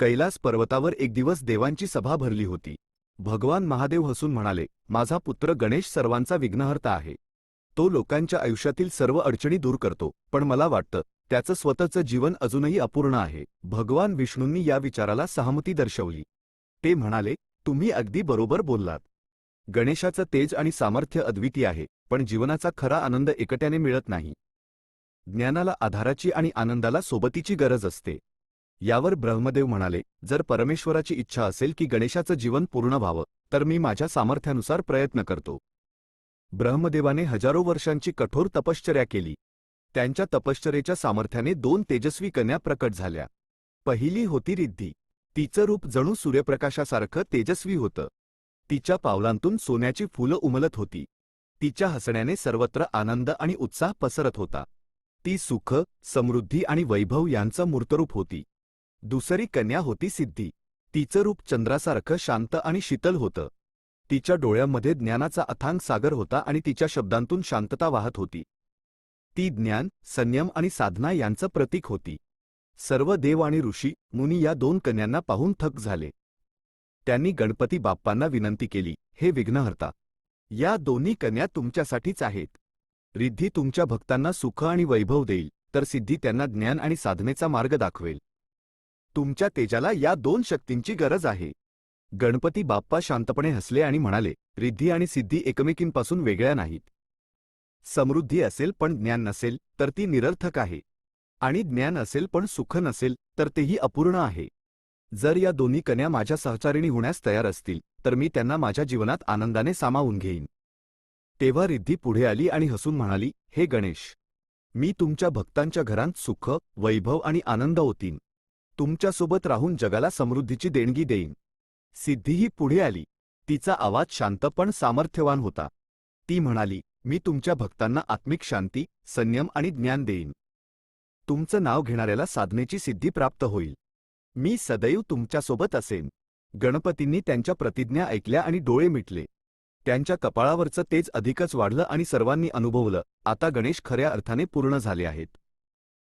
कैलास पर्वतावर एक दिवस देवांची सभा भरली होती. भगवान महादेव हसून म्हणाले माझा पुत्र गणेश सर्वांचा विघ्नहर्ता आहे. तो लोकांच्या आयुष्यातील सर्व अडचणी दूर करतो पण मला वाटतं त्याचं स्वतःचं जीवन अजूनही अपूर्ण आहे. भगवान विष्णूंनी या विचाराला सहमती दर्शवली. ते म्हणाले तुम्ही अगदी बरोबर बोललात. गणेशाचं तेज आणि सामर्थ्य अद्वितीय आहे पण जीवनाचा खरा आनंद एकट्याने मिळत नाही. ज्ञानाला आधाराची आणि आनंदाला सोबतीची गरज असते. यावर ब्रह्मदेव म्हणाले जर परमेश्वराची इच्छा असेल की गणेशाचं जीवन पूर्ण व्हावं तर मी माझ्या सामर्थ्यानुसार प्रयत्न करतो. ब्रह्मदेवाने हजारो वर्षांची कठोर तपश्चर्या केली. त्यांच्या तपश्चरेच्या सामर्थ्याने दोन तेजस्वी कन्या प्रकट झाल्या. पहिली होती रिद्धी. तिचं रूप जणू सूर्यप्रकाशासारखं तेजस्वी होतं. तिच्या पावलांतून सोन्याची फुलं उमलत होती. तिच्या हसण्याने सर्वत्र आनंद आणि उत्साह पसरत होता. ती सुख समृद्धी आणि वैभव यांचं मूर्तरूप होती. दुसरी कन्या होती सिद्धी. तिचं रूप चंद्रासारखं शांत आणि शीतल होतं. तिच्या डोळ्यांमध्ये ज्ञानाचा अथांग सागर होता आणि तिच्या शब्दांतून शांतता वाहत होती. ती ज्ञान संयम आणि साधना यांचं प्रतीक होती. सर्व देव आणि ऋषी मुनी या दोन कन्यांना पाहून थक झाले. त्यांनी गणपती बाप्पांना विनंती केली हे विघ्नहर्ता या दोन्ही कन्या तुमच्यासाठीच आहेत. रिद्धी तुमच्या भक्तांना सुख आणि वैभव देईल तर सिद्धी त्यांना ज्ञान आणि साधनेचा मार्ग दाखवेल. तुमच्या तेजाला या दोन शक्तींची गरज आहे. गणपती बाप्पा शांतपणे हसले आणि म्हणाले रिद्धी आणि सिद्धी एकमेकींपासून वेगळ्या नाहीत. समृद्धी असेल पण ज्ञान नसेल तर ती निरर्थक आहे. आणि ज्ञान असेल पण सुख नसेल तर तेही अपूर्ण आहे. जर या दोन्ही कन्या माझ्या सहचारिणी होण्यास तयार असतील तर मी त्यांना माझ्या जीवनात आनंदाने सामावून घेईन. तेव्हा रिद्धी पुढे आली आणि हसून म्हणाली हे गणेश मी तुमच्या भक्तांच्या घरांत सुख वैभव आणि आनंद होतीन तुमच्यासोबत राहून जगाला समृद्धीची देणगी देईन. सिद्धीही पुढे आली. तिचा आवाज शांत पण सामर्थ्यवान होता. ती म्हणाली मी तुमच्या भक्तांना आत्मिक शांती संयम आणि ज्ञान देईन. तुमचं नाव घेणाऱ्याला साधनेची सिद्धी प्राप्त होईल. मी सदैव तुमच्यासोबत असेन. गणपतींनी त्यांच्या प्रतिज्ञा ऐकल्या आणि डोळे मिटले. त्यांच्या कपाळावरचं तेज अधिकच वाढलं आणि सर्वांनी अनुभवलं आता गणेश खऱ्या अर्थाने पूर्ण झाले आहेत.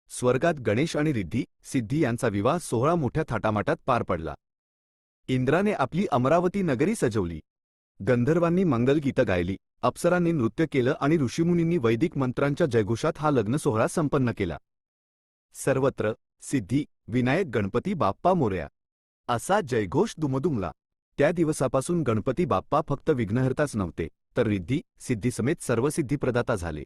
स्वर्गात गणेश आणि रिद्धी सिद्धी यांचा विवाह सोहळा मोठ्या थाटामाटात पार पडला. इंद्राने आपली अमरावती नगरी सजवली. गंधर्वांनी मंगलगीतं गायली अप्सरांनी नृत्य केलं आणि ऋषीमुनींनी वैदिक मंत्रांच्या जयघोषात हा लग्न सोहळा संपन्न केला. सर्वत्र सिद्धी विनायक गणपती बाप्पा मोर्या. असा जयघोष दुमदुमला. त्या दिवसापासून गणपती बाप्पा फक्त विघ्नहर्ताच नव्हते तर रिद्धी सिद्धीसमेत सर्व सिद्धिप्रदाता झाले.